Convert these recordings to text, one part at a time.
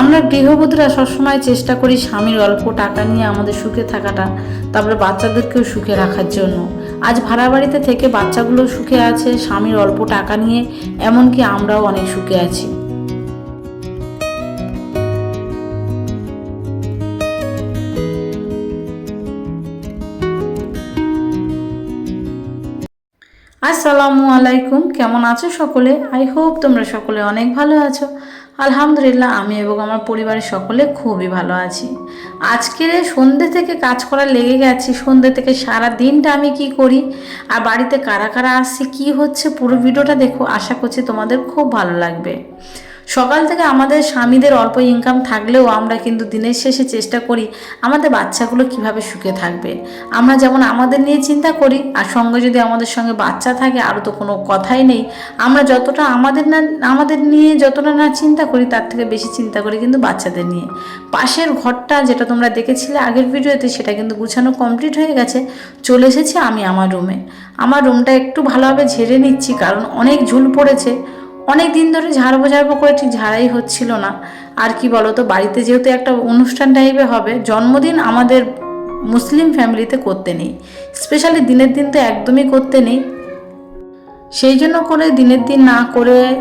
আমরা গৃহবধূরা সবসময় চেষ্টা করি স্বামীর অল্প টাকা নিয়ে আমাদের সুখে থাকাটা, তারপরে বাচ্চাদেরকেও সুখে রাখার জন্য। আজ ভাড়া বাড়িতে থেকে বাচ্চাগুলো সুখে আছে, স্বামীর অল্প টাকা নিয়ে, এমনকি আমরাও অনেক সুখে আছি। আসসালামু আলাইকুম, কেমন আছো সকলে? আই হোপ তোমরা সকলে অনেক ভালো আছো। আলহামদুলিল্লাহ, আমি এবং আমার পরিবারের সকলে খুবই ভালো আছি। আজকে সন্ধ্যে থেকে কাজ করা লেগে গেছি সন্ধ্যে থেকে সারা দিনটা আমি কি করি, আর বাড়িতে কারা কারা আসছে, কি হচ্ছে, পুরো ভিডিওটা দেখো, আশা করছি তোমাদের খুব ভালো লাগবে। সকাল থেকে আমাদের স্বামীদের অল্প ইনকাম থাকলেও আমরা কিন্তু দিনের শেষে চেষ্টা করি আমাদের বাচ্চাগুলো কীভাবে সুখে থাকবে। আমরা যেমন আমাদের নিয়ে চিন্তা করি, আর সঙ্গে যদি আমাদের সঙ্গে বাচ্চা থাকে, আরও তো কোনো কথাই নেই। আমরা যতটা আমাদের না, আমাদের নিয়ে যতটা না চিন্তা করি, তার থেকে বেশি চিন্তা করি কিন্তু বাচ্চাদের নিয়ে। পাশের ঘরটা যেটা তোমরা দেখেছিলে আগের ভিডিওতে, সেটা কিন্তু গুছানো কমপ্লিট হয়ে গেছে। চলে এসেছি আমি আমার রুমে আমার রুমটা একটু ভালোভাবে ঝেড়ে নিচ্ছি, কারণ অনেক ঝুল পড়েছে। অনেক দিন ধরে ঝাড়বো ঝাড়বো করে ঠিক ঝাড়াই হচ্ছিল না। আর কি বলো তো বাড়িতে যেহেতু একটা অনুষ্ঠান টাইপে হবে, জন্মদিন আমাদের মুসলিম ফ্যামিলিতে করতে নেই। স্পেশালি দিনের দিন তো একদমই করতে নেই। সেই জন্য করে দিনের দিন না করে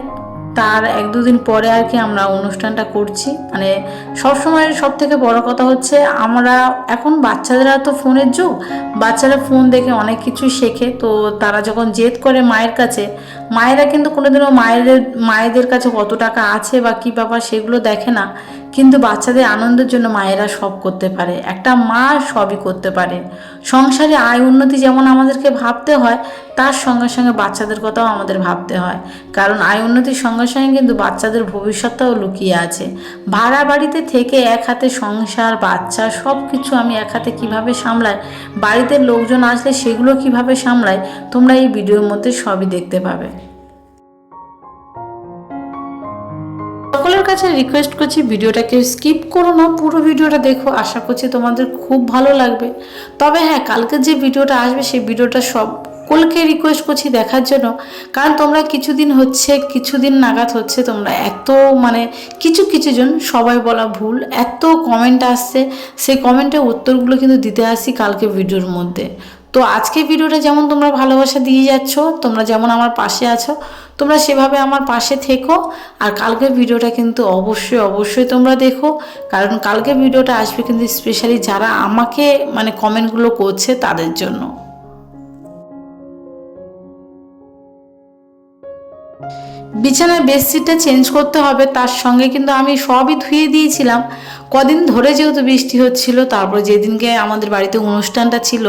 তার এক দুদিন পরে আর কি আমরা অনুষ্ঠানটা করছি। মানে সবসময় সব থেকে বড় কথা হচ্ছে আমরা এখন বাচ্চাদেরা তো ফোনের যুগ, বাচ্চারা ফোন দেখে অনেক কিছু শেখে। তো তারা যখন জেদ করে মায়ের কাছে, মায়েরা কিন্তু কোনোদিনও মায়েদের মায়েদের কাছে কত টাকা আছে বা কী ব্যাপার সেগুলো দেখে না। কিন্তু বাচ্চাদের আনন্দের জন্য মায়েরা সব করতে পারে। একটা মা সবই করতে পারে। সংসারে আয় উন্নতি যেমন আমাদেরকে ভাবতে হয়, তার সঙ্গে সঙ্গে বাচ্চাদের কথাও আমাদের ভাবতে হয়। কারণ আয় উন্নতির সঙ্গে সঙ্গে কিন্তু বাচ্চাদের ভবিষ্যৎটাও লুকিয়ে আছে। ভাড়া বাড়িতে থেকে এক হাতে সংসার, বাচ্চা সব কিছু আমি এক হাতে কীভাবে সামলাই, বাড়িতে লোকজন আসলে সেগুলো কীভাবে সামলাই, তোমরা এই ভিডিওর মধ্যে সবই দেখতে পাবে। সকলের কাছে রিকোয়েস্ট করছি ভিডিওটাকে স্কিপ করো না, পুরো ভিডিওটা দেখো, আশা করছি তোমাদের খুব ভালো লাগবে। তবে হ্যাঁ কালকে যে ভিডিওটা আসবে, সেই ভিডিওটা সব সকলকে রিকোয়েস্ট করছি দেখার জন্য। কারণ তোমরা কিছুদিন হচ্ছে, কিছুদিন নাগাদ হচ্ছে, তোমরা এত মানে কিছু কিছু জন সবাই বলা ভুল, এত কমেন্ট আসছে। সেই কমেন্টের উত্তরগুলো কিন্তু দিতে আসি কালকে ভিডিওর মধ্যে। তো আজকে ভিডিওটা যেমন তোমরা ভালোবাসা দিয়ে যাচ্ছ, তোমরা যেমন আমার পাশে আছো, তোমরা সেভাবে আমার পাশে থেকো। আর কালকের ভিডিওটা কিন্তু অবশ্যই অবশ্যই তোমরা দেখো। কারণ কালকে ভিডিওটা আসবে কিন্তু স্পেশালি যারা আমাকে মানে কমেন্টগুলো করছে তাদের জন্য। বিছানার বেডশিটটা চেঞ্জ করতে হবে, তার সঙ্গে কিন্তু আমি সবই ধুয়ে দিয়েছিলাম। কদিন ধরে যেহেতু বৃষ্টি হচ্ছিল, তারপর যেদিনকে আমাদের বাড়িতে অনুষ্ঠানটা ছিল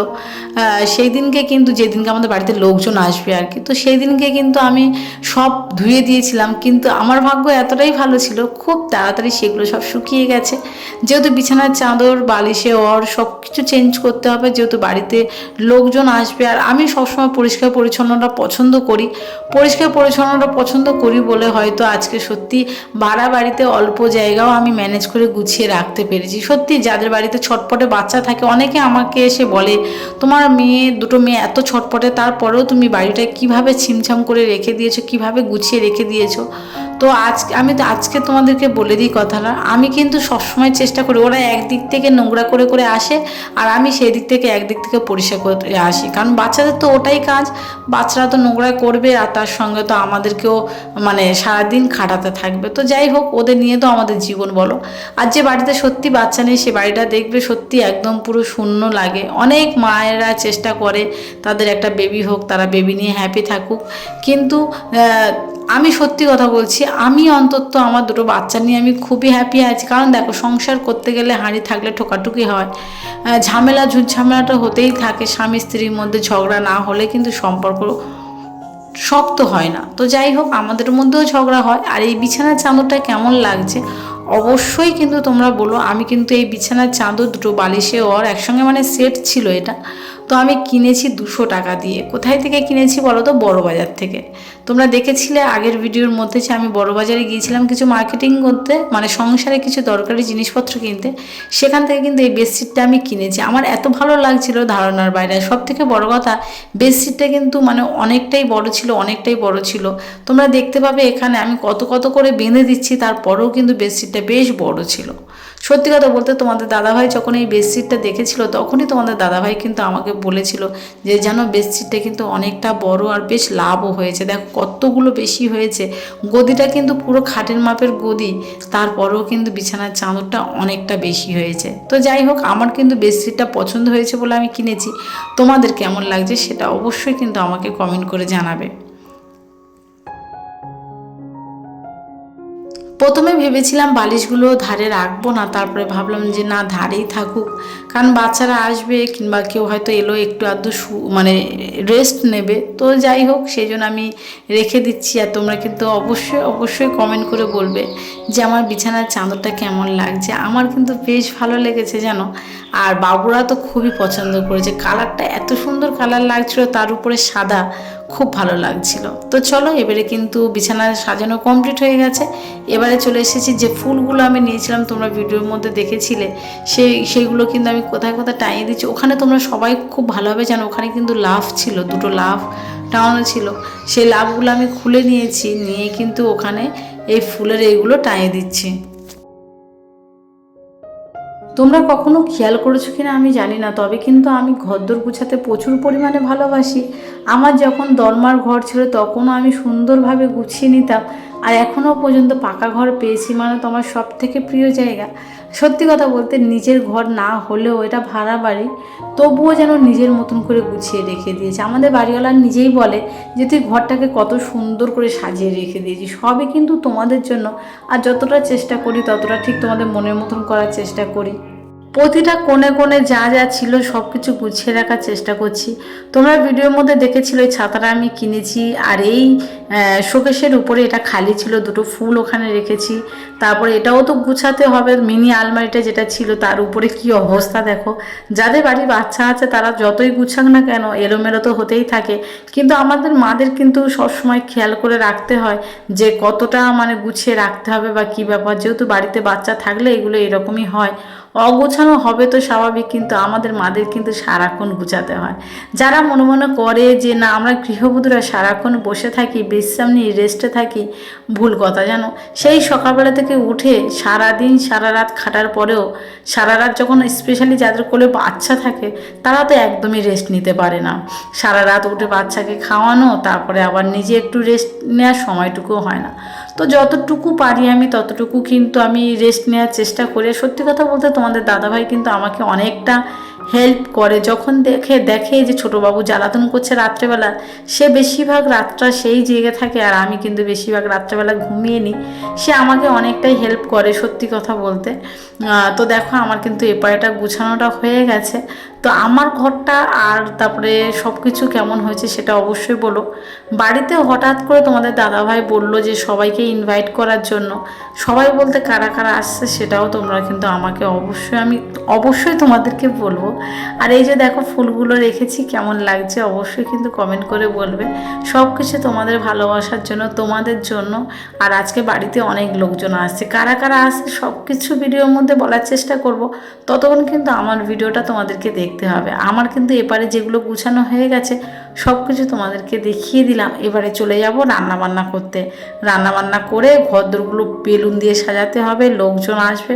সেই দিনকে কিন্তু যেদিনকে আমাদের বাড়িতে লোকজন আসবে আর কি, তো সেই দিনকে কিন্তু আমি সব ধুয়ে দিয়েছিলাম, কিন্তু আমার ভাগ্য এতটাই ভালো ছিল, খুব তাড়াতাড়ি সেগুলো সব শুকিয়ে গেছে। যেহেতু বিছানার চাদর, বালিশে, ওর সব কিছু চেঞ্জ করতে হবে, যেহেতু বাড়িতে লোকজন আসবে, আর আমি সবসময় পরিষ্কার পরিচ্ছন্নটা পছন্দ করি, পরিষ্কার পরিচ্ছন্নটা পছন্দ করি বলে হয়তো আজকে সত্যি ভাড়া বাড়িতে অল্প জায়গাও আমি ম্যানেজ করে গুছিয়ে রাখতে পেরেছি। সত্যি যাদের বাড়িতে ছটপটে বাচ্চা থাকে, অনেকে আমাকে এসে বলে, তোমার মেয়ে, দুটো মেয়ে এত ছটপটে, তারপরেও তুমি বাড়িটা কীভাবে ছিমছাম করে রেখে দিয়েছ, কীভাবে গুছিয়ে রেখে দিয়েছ? তো আজ আমি তো আজকে তোমাদেরকে বলে দিই কথাটা, আমি কিন্তু সবসময় চেষ্টা করি, ওরা একদিক থেকে নোংরা করে করে আসে, আর আমি সেই দিক থেকে একদিক থেকে পরিষ্কার করে আসি। কারণ বাচ্চাদের তো ওটাই কাজ, বাচ্চারা তো নোংরা করবে, আর তার সঙ্গে তো আমাদেরকেও মানে সারাদিন খাটাতে থাকবে। তো যাই হোক, ওদের নিয়ে তো আমাদের জীবন বলো। আর যে বাড়িতে সত্যি বাচ্চা নেই, সে বাড়িটা দেখবে সত্যি একদম পুরো শূন্য লাগে। অনেক মায়েরা চেষ্টা করে তাদের একটা বেবি হোক, তারা বেবি নিয়ে হ্যাপি থাকুক। কিন্তু আমি সত্যি কথা বলছি, আমি অন্তত আমার দুটো বাচ্চা নিয়ে আমি খুবই হ্যাপি আছি। কারণ দেখো, সংসার করতে গেলে হাঁড়ি থাকলে ঠোকাটুকি হয়। ঝামেলা ঝুট ঝামেলাটা হতেই থাকে স্বামী স্ত্রীর মধ্যে ঝগড়া না হলে কিন্তু সম্পর্ক শক্ত হয় না। তো যাই হোক, আমাদের মধ্যেও ঝগড়া হয়। আর এই বিছানার চাদরটা কেমন লাগছে? অবশ্যই কিন্তু তোমরা বলো। আমি কিন্তু এই বিছানার চাঁদর দুটো বালিশে ওর একসঙ্গে মানে সেট ছিল এটা। তো আমি কিনেছি দুশো টাকা দিয়ে। কোথায় থেকে কিনেছি বলো তো? বড় বাজার থেকে। তোমরা দেখেছিলে আগের ভিডিওর মধ্যে যে আমি বড় বাজারে গিয়েছিলাম কিছু মার্কেটিং করতে মানে সংসারে কিছু দরকারি জিনিসপত্র কিনতে, সেখান থেকে কিন্তু এই বেডশিটটা আমি কিনেছি। আমার এত ভালো লাগছিল ধারণার বাইরে। সব থেকে বড় কথা বেডশিটটা কিন্তু মানে অনেকটাই বড় ছিল, অনেকটাই বড় ছিল। তোমরা দেখতে পাবে এখানে আমি কত কত করে বেঁধে দিচ্ছি, তারপরেও কিন্তু বেডশিটটা বেশ বড় ছিল। সত্যি কথা বলতে তোমাদের দাদাভাই যখন এই বেডশিটটা দেখেছিল, তখনই তোমাদের দাদাভাই কিন্তু আমাকে বলেছিল যে যেন বেডশিটটা কিন্তু অনেকটা বড় আর বেশ লাভও হয়েছে। দেখো, কতগুলো বেশি হয়েছে। গদিটা কিন্তু পুরো খাটের মাপের গদি। তারপরেও কিন্তু বিছানার চাদরটা অনেকটা বেশি হয়েছে। তো যাই হোক, আমার কিন্তু বেডশিটটা পছন্দ হয়েছে বলে আমি কিনেছি। তোমাদের কেমন লাগছে সেটা অবশ্যই কিন্তু আমাকে কমেন্ট করে জানাবে। প্রথমে ভেবেছিলাম বালিশগুলো ধারে রাখব না, তারপরে ভাবলাম যে না, ধারেই থাকুক। কারণ বাচ্চারা আসবে কিংবা কেউ হয়তো এলো একটু আধটু শু মানে রেস্ট নেবে। তো যাই হোক, সেই জন্য আমি রেখে দিচ্ছি আর তোমরা কিন্তু অবশ্যই অবশ্যই কমেন্ট করে বলবে যে আমার বিছানার চাদরটা কেমন লাগছে। আমার কিন্তু বেশ ভালো লেগেছে জানো। আর বাবুরা তো খুবই পছন্দ করেছে। কালারটা এত সুন্দর কালার লাগছিল, তার উপরে সাদা। খুব ভালো লাগছিল। তো চলো, এবারে কিন্তু বিছানা সাজানো কমপ্লিট হয়ে গেছে। এবারে চলে এসেছি, যে ফুলগুলো আমি নিয়েছিলাম, তোমরা ভিডিওর মধ্যে দেখেছিলে, সেই, সেইগুলো কিন্তু আমি কোথায় কোথায় টাঙিয়ে দিচ্ছি ওখানে তোমরা সবাই খুব ভালোভাবে জানো, ওখানে কিন্তু লাভ ছিল, দুটো লাভ টাঙানো ছিল। সেই লাভগুলো আমি খুলে নিয়েছি, নিয়ে কিন্তু ওখানে এই ফুলের এইগুলো টাঙিয়ে দিচ্ছি। তোমরা কখনো খেয়াল করেছ কিনা আমি জানি না, তবে কিন্তু আমি ঘরদোর গুছাতে প্রচুর পরিমাণে ভালোবাসি। আমার যখন দরমার ঘর ছিল তখনও আমি সুন্দরভাবে গুছিয়ে নিতাম। আর এখনও পর্যন্ত পাকা ঘর পেয়েছি মানে তো আমার সব থেকে প্রিয় জায়গা। সত্যি কথা বলতে নিজের ঘর না হলেও এটা ভাড়া বাড়ি, তবুও যেন নিজের মতন করে গুছিয়ে রেখে দিয়েছে। আমাদের বাড়িওয়ালা নিজেই বলে যে, তুই ঘরটাকে কত সুন্দর করে সাজিয়ে রেখে দিয়েছি সবই কিন্তু তোমাদের জন্য। আর যতটা চেষ্টা করি, ততটা ঠিক তোমাদের মনের মতন করার চেষ্টা করি। প্রতিটা কোণে কোণে যা যা ছিল সব কিছু গুছিয়ে রাখার চেষ্টা করছি। তোমরা ভিডিওর মধ্যে দেখেছিল এই ছাতাটা আমি কিনেছি আর এই শোকেশের উপরে এটা খালি ছিল, দুটো ফুল ওখানে রেখেছি। তারপরে এটাও তো গুছাতে হবে, মিনি আলমারিটা যেটা ছিল তার উপরে কি অবস্থা দেখো। যাদের বাড়ি বাচ্চা আছে তারা যতই গুছাক না কেন, এলোমেলো তো হতেই থাকে। কিন্তু আমাদের মাদের কিন্তু সবসময় খেয়াল করে রাখতে হয় যে কতটা মানে গুছিয়ে রাখতে হবে বা কী ব্যাপার। যেহেতু বাড়িতে বাচ্চা থাকলে এগুলো এরকমই হয়। অগোছানো হবে তো স্বাভাবিক, কিন্তু আমাদের মাদের কিন্তু সারাক্ষণ গুছাতে হয়। যারা মনে মনে করে যে, না, আমরা গৃহবধূরা সারাক্ষণ বসে থাকি, বিশ্রাম নিয়ে রেস্টে থাকি ভুল কথা জানো? সেই সকালবেলা থেকে উঠে সারাদিন সারা রাত খাটার পরেও সারা রাত যখন স্পেশালি যাদের কোলে বাচ্চা থাকে, তারা তো একদমই রেস্ট নিতে পারে না। সারা রাত উঠে বাচ্চাকে খাওয়ানো, তারপরে আবার নিজে একটু রেস্ট নেওয়ার সময়টুকুও হয় না। তো যতটুকু পারি আমি, ততটুকু কিন্তু আমি রেস্ট নেওয়ার চেষ্টা করি। সত্যি কথা বলতে তোমাদের দাদাভাই কিন্তু আমাকে অনেকটা হেল্প করে, যখন দেখে দেখে যে ছোটোবাবু জ্বালাতন করছে রাত্রেবেলা, সে বেশিরভাগ রাতটা সেই জেগে থাকে আর আমি কিন্তু বেশিরভাগ রাত্রেবেলা ঘুমিয়ে নিই। সে আমাকে অনেকটাই হেল্প করে সত্যি কথা বলতে। তো দেখো আমার কিন্তু এপায়টা গুছানোটা হয়ে গেছে। তো আমার ঘরটা আর তারপরে সব কিছু কেমন হয়েছে সেটা অবশ্যই বলো। বাড়িতে হঠাৎ করে তোমাদের দাদাভাই বলল যে সবাইকে ইনভাইট করার জন্য। সবাই বলতে কারা কারা আসছে সেটাও তোমরা কিন্তু আমাকে অবশ্যই আমি অবশ্যই তোমাদেরকে বলব। আর এই যে দেখো ফুলগুলো রেখেছি, কেমন লাগছে অবশ্যই কিন্তু কমেন্ট করে বলবে। সব কিছু তোমাদের ভালোবাসার জন্য, তোমাদের জন্য। আর আজকে বাড়িতে অনেক লোকজন আসছে। কারা কারা আসছে সব কিছু ভিডিওর মধ্যে বলার চেষ্টা করব। ততক্ষণ কিন্তু আমার ভিডিওটা তোমাদেরকে দেখতে হবে। আমার কিন্তু এপারে যেগুলো গুছানো হয়ে গেছে সব কিছু তোমাদেরকে দেখিয়ে দিলাম। এবারে চলে যাব রান্না বান্না করতে। রান্না বান্না করে ঘরদোরগুলো বেলুন দিয়ে সাজাতে হবে, লোকজন আসবে।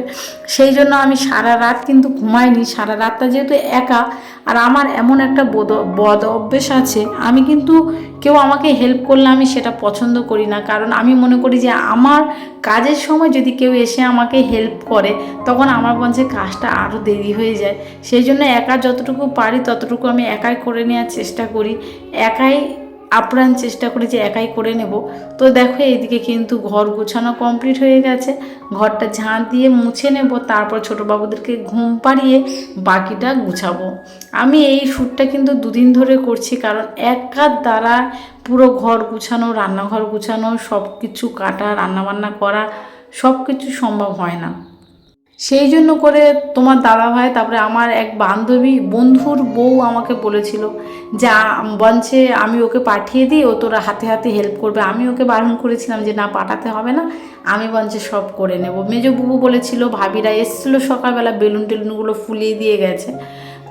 সেই জন্য আমি সারা রাত কিন্তু ঘুমাইনি। সারা রাতটা যেহেতু একা, আর আমার এমন একটা বদ বদ অভ্যেস আছে, আমি কিন্তু কেউ আমাকে হেল্প করলে আমি সেটা পছন্দ করি না। কারণ আমি মনে করি যে আমার কাজের সময় যদি কেউ এসে আমাকে হেল্প করে, তখন আমার মঞ্চে কাজটা আরও দেরি হয়ে যায়। সেই জন্য একা যতটুকু পারি, ততটুকু আমি একাই করে নেওয়ার চেষ্টা করি। একাই আপ্রাণ চেষ্টা করি যে একাই করে নেব। তো দেখো এইদিকে কিন্তু ঘর গোছানো কমপ্লিট হয়ে গেছে। ঘরটা ঝাঁট দিয়ে মুছে নেব, তারপর ছোটো বাবুদেরকে ঘুম পাড়িয়ে বাকিটা গুছাবো। আমি এই শ্যুটটা কিন্তু দুদিন ধরে করছি, কারণ এক দ্বারা পুরো ঘর গুছানো, রান্নাঘর গুছানো সব কিছু কাটা, রান্নাবান্না করা সব কিছু সম্ভব হয় না। সেই জন্য করে তোমার দাদা ভাই, তারপরে আমার এক বান্ধবী বন্ধুর বউ আমাকে বলেছিল যে বঞ্চে আমি ওকে পাঠিয়ে দিই, ও তোরা হাতে হাতে হেল্প করবে। আমি ওকে বারণ করেছিলাম যে, না, পাঠাতে হবে না। আমি বঞ্চে সব করে নেব। মেজো বুবু বলেছিল, ভাবিরা এসেছিল সকালবেলা, বেলুন টেলুনগুলো ফুলিয়ে দিয়ে গেছে।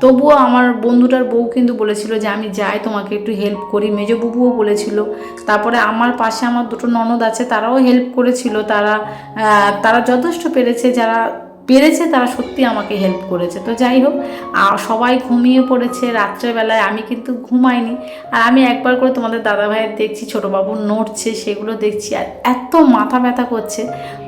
তবুও আমার বন্ধুটার বউ কিন্তু বলেছিল যে, আমি যাই, তোমাকে একটু হেল্প করি। মেজো বুবুও বলেছিল। তারপরে আমার পাশে আমার দুটো ননদ আছে, তারাও হেল্প করেছিল। তারা তারা যথেষ্ট পেরেছে। যারা পেরেছে, তারা সত্যি আমাকে হেল্প করেছে। তো যাই হোক সবাই ঘুমিয়ে পড়েছে। রাত্রেবেলায় আমি কিন্তু ঘুমাইনি। আর আমি একবার করে তোমাদের দাদা ভাইয়ের দেখছি ছোটো বাবু নড়ছে, সেগুলো দেখছি। আর এত মাথা ব্যথা করছে।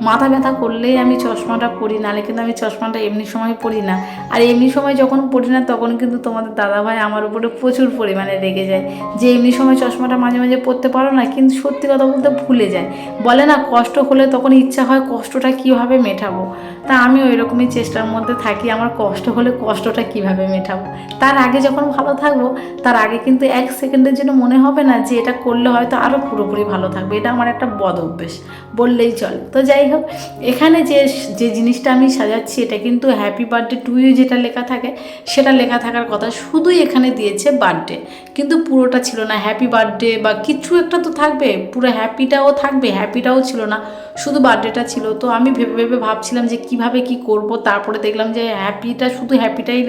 মাথা ব্যথা করলেই আমি চশমাটা পরি নাহলে কিন্তু আমি চশমাটা এমনি সময় পরি না। আর এমনি সময় যখন পড়ি না, তখন কিন্তু তোমাদের দাদা ভাই আমার উপরে প্রচুর পরিমাণে রেগে যায়। যে এমনি সময় চশমাটা মাঝে মাঝে পরতে পারো না, কিন্তু সত্যি কথা বলতে ভুলে যায়। বলে না, কষ্ট হলে তখন ইচ্ছা হয় কষ্টটা কীভাবে মেটাবো? তা আমি ওই রকমই চেষ্টার মধ্যে থাকি, আমার কষ্ট হলে কষ্টটা কীভাবে মেটাবো? তার আগে যখন ভালো থাকব, তার আগে কিন্তু এক সেকেন্ডের জন্য মনে হবে না যে এটা করলে হয়তো আরও পুরোপুরি ভালো থাকবে। এটা আমার একটা বদ অভ্যেস, বললেই চলে। তো যাই হোক, এখানে যে যে জিনিসটা আমি সাজাচ্ছি, এটা কিন্তু হ্যাপি বার্থডে টু ইউ যেটা লেখা থাকে, সেটা লেখা থাকার কথা শুধুই এখানে দিয়েছে বার্থডে কিন্তু পুরোটা ছিল না হ্যাপি বার্থডে বা কিছু একটা তো থাকবে, পুরো হ্যাপিটাও থাকবে হ্যাপিটাও ছিল না, শুধু বার্থডেটা ছিল। তো আমি ভেবে ভেবে ভাবছিলাম যে কীভাবে কি করব, তারপরে দেখলাম যে হ্যাপিটা শুধু হ্যাপিটাই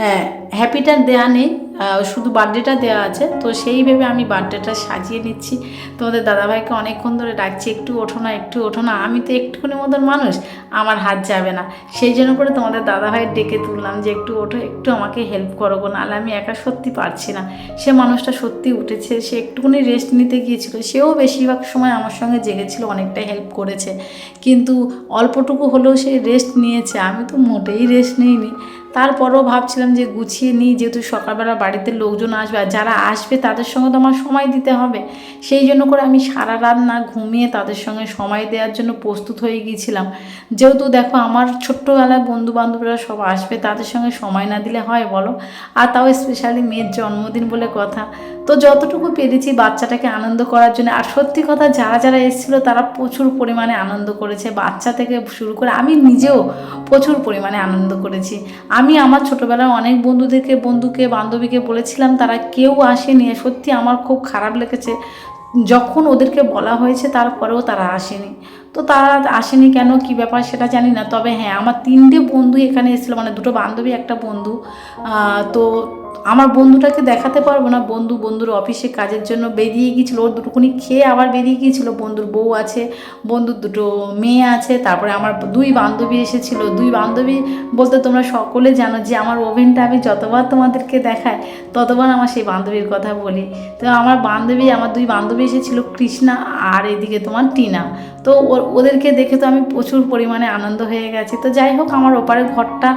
হ্যাঁ হ্যাপিটা দেয়া নেই। শুধু বার্থডেটা দেওয়া আছে। তো সেই ভেবে আমি বার্থডেটা সাজিয়ে নিচ্ছি। তোমাদের দাদাভাইকে অনেকক্ষণ ধরে ডাকছি, একটু ওঠো না, একটু ওঠো না। আমি তো একটুখানি মতন মানুষ, আমার হাত যাবে না। সেই জন্য করে তোমাদের দাদাভাই ডেকে তুললাম যে, একটু ওঠো, একটু আমাকে হেল্প করো গো। নাহলে আমি একা সত্যি পারছি না। সে মানুষটা সত্যি উঠেছে, সে একটুখানি রেস্ট নিতে গিয়েছিল। সেও বেশিরভাগ সময় আমার সঙ্গে জেগেছিল, অনেকটা হেল্প করেছে। কিন্তু অল্পটুকু হলেও সে রেস্ট নিয়েছে। আমি তো মোটেই রেস্ট নিইনি। তারপরেও ভাবছিলাম যে গুছিয়ে নিই, যেহেতু সকালবেলা বাড়িতে লোকজন আসবে আর যারা আসবে তাদের সঙ্গে তো আমার সময় দিতে হবে। সেই জন্য করে আমি সারা রাত না ঘুমিয়ে তাদের সঙ্গে সময় দেওয়ার জন্য প্রস্তুত হয়ে গিয়েছিলাম। যেহেতু দেখো আমার ছোট্টবেলায় বন্ধু বান্ধবরা সব আসবে, তাদের সঙ্গে সময় না দিলে হয় বলো? আর তাও স্পেশালি মেয়ের জন্মদিন বলে কথা। তো যতটুকু পেরেছি বাচ্চাটাকে আনন্দ করার জন্য। আর সত্যি কথা যারা যারা এসেছিল তারা প্রচুর পরিমাণে আনন্দ করেছে। বাচ্চা থেকে শুরু করে আমি নিজেও প্রচুর পরিমাণে আনন্দ করেছি। আমি আমার ছোটোবেলায় অনেক বন্ধুদেরকে, বন্ধুকে, বান্ধবীকে বলেছিলাম, তারা কেউ আসেনি। সত্যি আমার খুব খারাপ লেগেছে। যখন ওদেরকে বলা হয়েছে, তারপরেও তারা আসেনি। তো তারা আসেনি কেন? কি ব্যাপার সেটা জানি না। তবে হ্যাঁ আমার তিনটে বন্ধু এখানে এসেছিল। মানে দুটো বান্ধবী, একটা বন্ধু। তো আমার বন্ধুটাকে দেখাতে পারব না। বন্ধু বন্ধুর অফিসে কাজের জন্য বেরিয়ে গিয়েছিল। ওর দুটোখানি খেয়ে আবার বেরিয়ে গিয়েছিল। বন্ধুর বউ আছে, বন্ধুর দুটো মেয়ে আছে, তারপরে আমার দুই বান্ধবী এসেছিল। দুই বান্ধবী বলতে তোমরা সকলে জানো যে আমার ওভেনটা আমি যতবার তোমাদেরকে দেখাই, ততবার আমার সেই বান্ধবীর কথা বলি। তো আমার বান্ধবী, আমার দুই বান্ধবী এসেছিল, কৃষ্ণা আর এদিকে তোমার টিনা। তো ওদেরকে দেখে তো আমি প্রচুর পরিমাণে আনন্দ হয়ে গেছি। তো যাই হোক, আমার ওপারে ঘরটা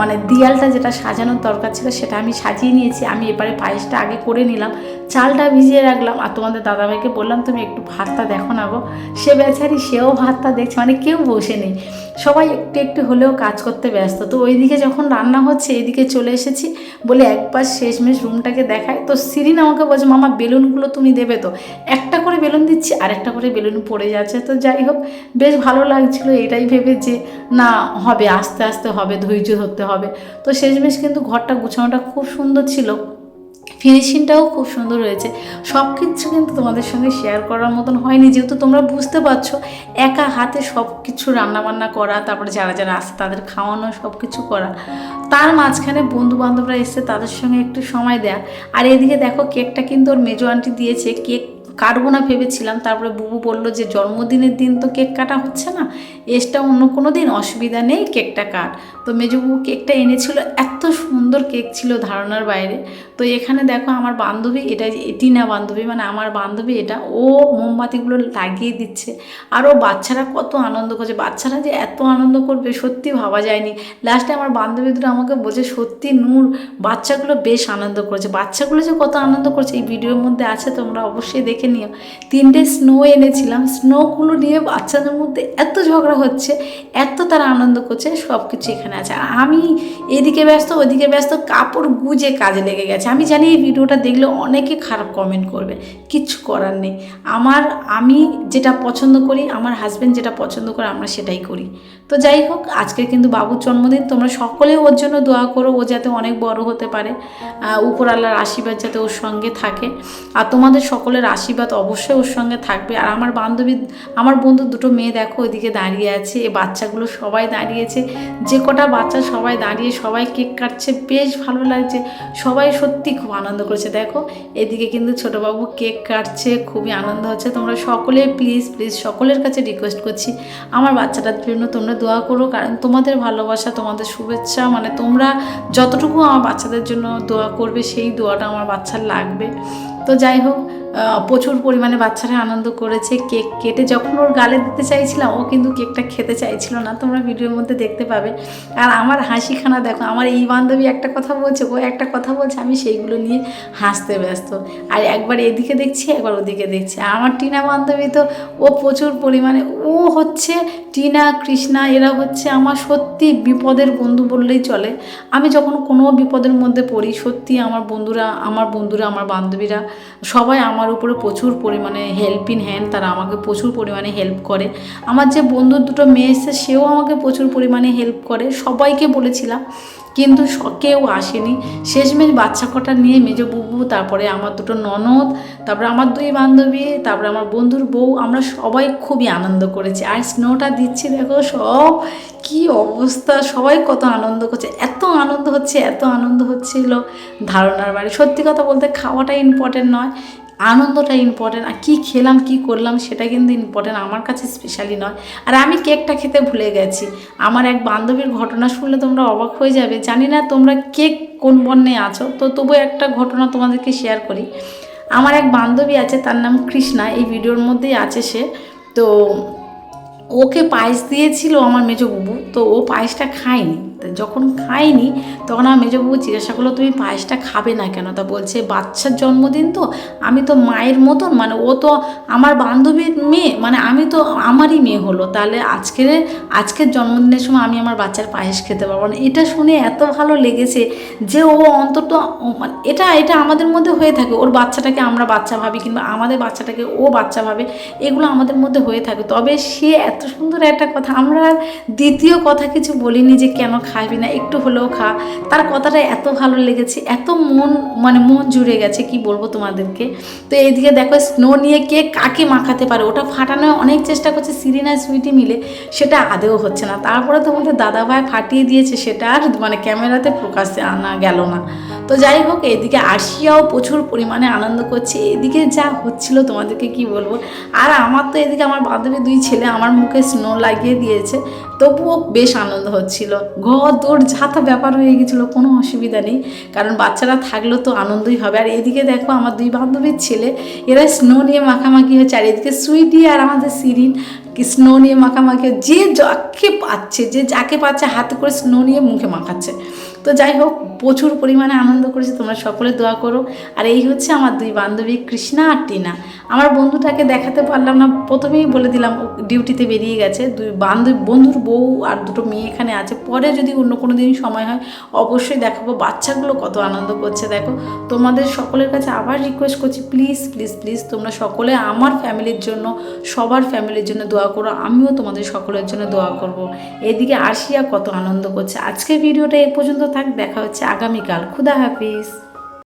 মানে দিয়ালটা যেটা সাজানোর দরকার ছিল, সেটা আমি সাজিয়ে নিয়েছি। আমি এবারে পায়েসটা আগে করে নিলাম। চালটা ভিজিয়ে রাখলাম। আর তোমাদের দাদাভাইকে বললাম, তুমি একটু ভাতটা দেখো না গো। সে বেচারি, সেও ভাতটা দেখছে। মানে কেউ বসে নেই। সবাই একটু একটু হলেও কাজ করতে ব্যস্ত। তো ওইদিকে যখন রান্না হচ্ছে, এদিকে চলে এসেছি। বলে একবার শেষমেশ রুমটাকে দেখায় তো সিরিন আমাকে বলছে, মামা, বেলুনগুলো তুমি দেবে তো? একটা বেলুন দিচ্ছি আর একটা করে বেলুন পড়ে যাচ্ছে। তো যাই হোক, বেশ ভালো লাগছিল এটাই ভেবে যে, না, হবে, আস্তে আস্তে হবে, ধৈর্য ধরতে হবে। তো শেষমেশ কিন্তু ঘরটা গুছানোটা খুব সুন্দর ছিল। ফিনিশিংটাও খুব সুন্দর হয়েছে। সব কিছু কিন্তু তোমাদের সঙ্গে শেয়ার করার মতন হয়নি। যেহেতু তোমরা বুঝতে পারছ, একা হাতে সব কিছু রান্নাবান্না করা, তারপরে যারা যারা আসে তাদের খাওয়ানো, সব কিছু করা। তার মাঝখানে বন্ধু বান্ধবরা এসে তাদের সঙ্গে একটু সময় দেয়া। আর এদিকে দেখো, কেকটা কিন্তু ওর মেজো আন্টি দিয়েছে। কেক কাটবো না ভেবেছিলাম। তারপরে বুবু বলল যে, জন্মদিনের দিন তো কেক কাটা হচ্ছে না। এসটা অন্য কোনো দিন, অসুবিধা নেই, কেকটা কাট। তো মেজবু কেকটা এনেছিল এত সুন্দর কেক ছিল ধারণার বাইরে। তো এখানে দেখো আমার বান্ধবী, এটা এটি না বান্ধবী মানে আমার বান্ধবী এটা, ও মোমবাতিগুলো লাগিয়ে দিচ্ছে। আর ও বাচ্চারা কত আনন্দ করছে। বাচ্চারা যে এত আনন্দ করবে, সত্যি ভাবা যায়নি। লাস্টে আমার বান্ধবী দুটো আমাকে বলছে, সত্যি নূর, বাচ্চাগুলো বেশ আনন্দ করেছে। বাচ্চাগুলো যে কত আনন্দ করছে, এই ভিডিওর মধ্যে আছে, তোমরা অবশ্যই দেখে নিও। তিনটে স্নো এনেছিলাম। স্নোগুলো নিয়ে বাচ্চাদের মধ্যে এত ঝগড়া হচ্ছে, এত তারা আনন্দ করছে সব কিছু এখানে আছে। আমি এদিকে ব্যস্ত ওদিকে ব্যস্ত, কাপড় গুজে কাজে লেগে গেছে। আমি জানি এই ভিডিওটা দেখলে অনেকে খারাপ কমেন্ট করবে, কিচ্ছু করার নেই। আমার, আমি যেটা পছন্দ করি, আমার হাজব্যান্ড যেটা পছন্দ করে, আমরা সেটাই করি। তো যাই হোক আজকে কিন্তু বাবুর জন্মদিন, তোমরা সকলে ওর জন্য দোয়া করো, ও যাতে অনেক বড় হতে পারে উপর আল্লাহর আশীর্বাদ যাতে ওর সঙ্গে থাকে। আর তোমাদের সকলের আশীর্বাদ অবশ্যই ওর সঙ্গে থাকবে। আর আমার বান্ধবী, আমার বন্ধু দুটো মেয়ে দেখো, ওইদিকে দাঁড়িয়ে আছে এই বাচ্চাগুলো সবাই দাঁড়িয়েছে। যে কটা বাচ্চা সবাই দাঁড়িয়ে, সবাই কেক কাটছে, বেশ ভালো লাগছে, সবাই সত্যি খুব আনন্দ করেছে। দেখো, এদিকে কিন্তু ছোটোবাবু কেক কাটছে, খুবই আনন্দ হচ্ছে। তোমরা সকলে প্লিজ প্লিজ সকলের কাছে রিকোয়েস্ট করছি, আমার বাচ্চাটার জন্য তোমরা দোয়া করো, কারণ তোমাদের ভালোবাসা, তোমাদের শুভেচ্ছা মানে তোমরা যতটুকু আমার বাচ্চাদের জন্য দোয়া করবে, সেই দোয়াটা আমার বাচ্চার লাগবে। তো যাই হোক প্রচুর পরিমাণে বাচ্চারা আনন্দ করেছে, কেক কেটে যখন ওর গালে দিতে চাইছিলাম ও কিন্তু কেকটা খেতে চাইছিল না। তোমরা ভিডিওর মধ্যে দেখতে পাবে। আর আমার হাসিখানা দেখো, আমার এই বান্ধবী একটা কথা বলছে, ও একটা কথা বলছে, আমি সেইগুলো নিয়ে হাসতে ব্যস্ত। আর একবার এদিকে দেখছি, একবার ওদিকে দেখছি। আমার টিনা বান্ধবী তো, ও প্রচুর পরিমাণে, ও হচ্ছে টিনা, কৃষ্ণা, এরা হচ্ছে আমার সত্যি বিপদের বন্ধু বললেই চলে। আমি যখন কোনো বিপদের মধ্যে পড়ি, সত্যি আমার বন্ধুরা আমার বন্ধুরা, আমার বান্ধবীরা, সবাই আমার উপরে প্রচুর পরিমাণে হেল্প হ্যান্ড তারা আমাকে প্রচুর পরিমাণে হেল্প করে। আমার যে বন্ধুর দুটো মেয়ে এসছে, সেও আমাকে প্রচুর পরিমাণে হেল্প করে। সবাইকে বলেছিলাম, কিন্তু কেউ আসেনি। শেষমেশ বাচ্চা কটা নিয়ে মেজো বুবু, তারপরে আমার দুটো ননদ, তারপরে আমার দুই বান্ধবী, তারপরে আমার বন্ধুর বউ, আমরা সবাই খুবই আনন্দ করেছি। আর স্নোটা দিচ্ছি, দেখো সব কি অবস্থা, সবাই কত আনন্দ করছে। এত আনন্দ হচ্ছে, এত আনন্দ হচ্ছিল ধারণার বাড়ি। সত্যি কথা বলতে, খাওয়াটা ইম্পর্টেন্ট নয়। আনন্দটা ইম্পর্টেন্ট আর কী খেলাম, কী করলাম সেটা কিন্তু ইম্পর্টেন্ট আমার কাছে স্পেশালি নয়। আর আমি কেকটা খেতে ভুলে গেছি। আমার এক বান্ধবীর ঘটনা শুনলে তোমরা অবাক হয়ে যাবে। জানি না তোমরা কেক কোন বর্ণে আছো, তো তবু একটা ঘটনা তোমাদেরকে শেয়ার করি। আমার এক বান্ধবী আছে, তার নাম কৃষ্ণা, এই ভিডিওর মধ্যেই আছে সে। তো ওকে পায়েস দিয়েছিল আমার মেজো বুবু, তো ও পায়েসটা খায়নি। যখন খাইনি, তখন আমার মেজো বুবু জিজ্ঞাসা করল, তুমি পায়েসটা খাবে না কেন? তা বলছে, বাচ্চার জন্মদিন তো, আমি তো মায়ের মতন মানে ও তো আমার বান্ধবীর মেয়ে মানে আমি তো আমারই মেয়ে হলো, তাহলে আজকের আজকের জন্মদিনের সময় আমি আমার বাচ্চার পায়েস খেতে পারব না। এটা শুনে এত ভালো লেগেছে যে ও অন্তত মানে এটা এটা আমাদের মধ্যে হয়ে থাকে, ওর বাচ্চাটাকে আমরা বাচ্চা ভাবি কিংবা আমাদের বাচ্চাটাকে ও বাচ্চা ভাবে, এগুলো আমাদের মধ্যে হয়ে থাকে। তবে সে এত সুন্দর একটা কথা, আমরা দ্বিতীয় কথা কিছু বলিনি যে কেন খাবি না, একটু হলেও খা। তার কথাটা এত ভালো লেগেছে, এত মন মানে মন জুড়ে গেছে, কি বলব তোমাদেরকে। তো এইদিকে দেখো স্নো নিয়ে কে কাকে মাখাতে পারে, ওটা ফাটানো অনেক চেষ্টা করছে, সিরিনা সুইটি মিলে, সেটা আদেও হচ্ছে না। তারপরে তোমাদের দাদাভাই ফাটিয়ে দিয়েছে, সেটা আর মানে ক্যামেরাতে প্রকাশে আনা গেল না। তো যাই হোক, এদিকে আসিয়াও প্রচুর পরিমাণে আনন্দ করছে। এদিকে যা হচ্ছিল তোমাদেরকে কি বলব? আর আমার তো এদিকে আমার বান্ধবী দুই ছেলে আমার মুখে স্নো লাগিয়ে দিয়েছে, তবুও বেশ আনন্দ হচ্ছিল। ঘর দৌড় ঝাঁথা ব্যাপার হয়ে গেছিল, কোনো অসুবিধা নেই, কারণ বাচ্চারা থাকলেও তো আনন্দই হবে। আর এদিকে দেখো আমার দুই বান্ধবীর ছেলে, এরা স্নো নিয়ে মাখামাখি হচ্ছে, আর এদিকে সুইটি আর আমাদের সিরিন স্নো নিয়ে মাখামাখি যে যাকে পাচ্ছে, যে যাকে পাচ্ছে, হাতে করে স্নো নিয়ে মুখে মাখাচ্ছে। তো যাই হোক, প্রচুর পরিমাণে আনন্দ করেছি, তোমরা সকলে দোয়া করো। আর এই হচ্ছে আমার দুই বান্ধবী কৃষ্ণা আর টিনা। আমার বন্ধুটাকে দেখাতে পারলাম না, প্রথমেই বলে দিলাম ডিউটিতে বেরিয়ে গেছে। দুই বান্ধবী, বন্ধুর বউ আর দুটো মেয়ে এখানে আছে। পরে যদি অন্য কোনো দিন সময় হয়, অবশ্যই দেখাবো। বাচ্চাগুলো কত আনন্দ করছে, দেখো। তোমাদের সকলের কাছে আবার রিকোয়েস্ট করছি প্লিজ প্লিজ প্লিজ তোমরা সকলে আমার ফ্যামিলির জন্য, সবার ফ্যামিলির জন্য দোয়া করো, আমিও তোমাদের সকলের জন্য দোয়া করব। এদিকে আসিয়া কত আনন্দ করছে। আজকের ভিডিওটা এ পর্যন্ত থাক, দেখা হচ্ছে আগামীকাল। খুদা হাফিজ।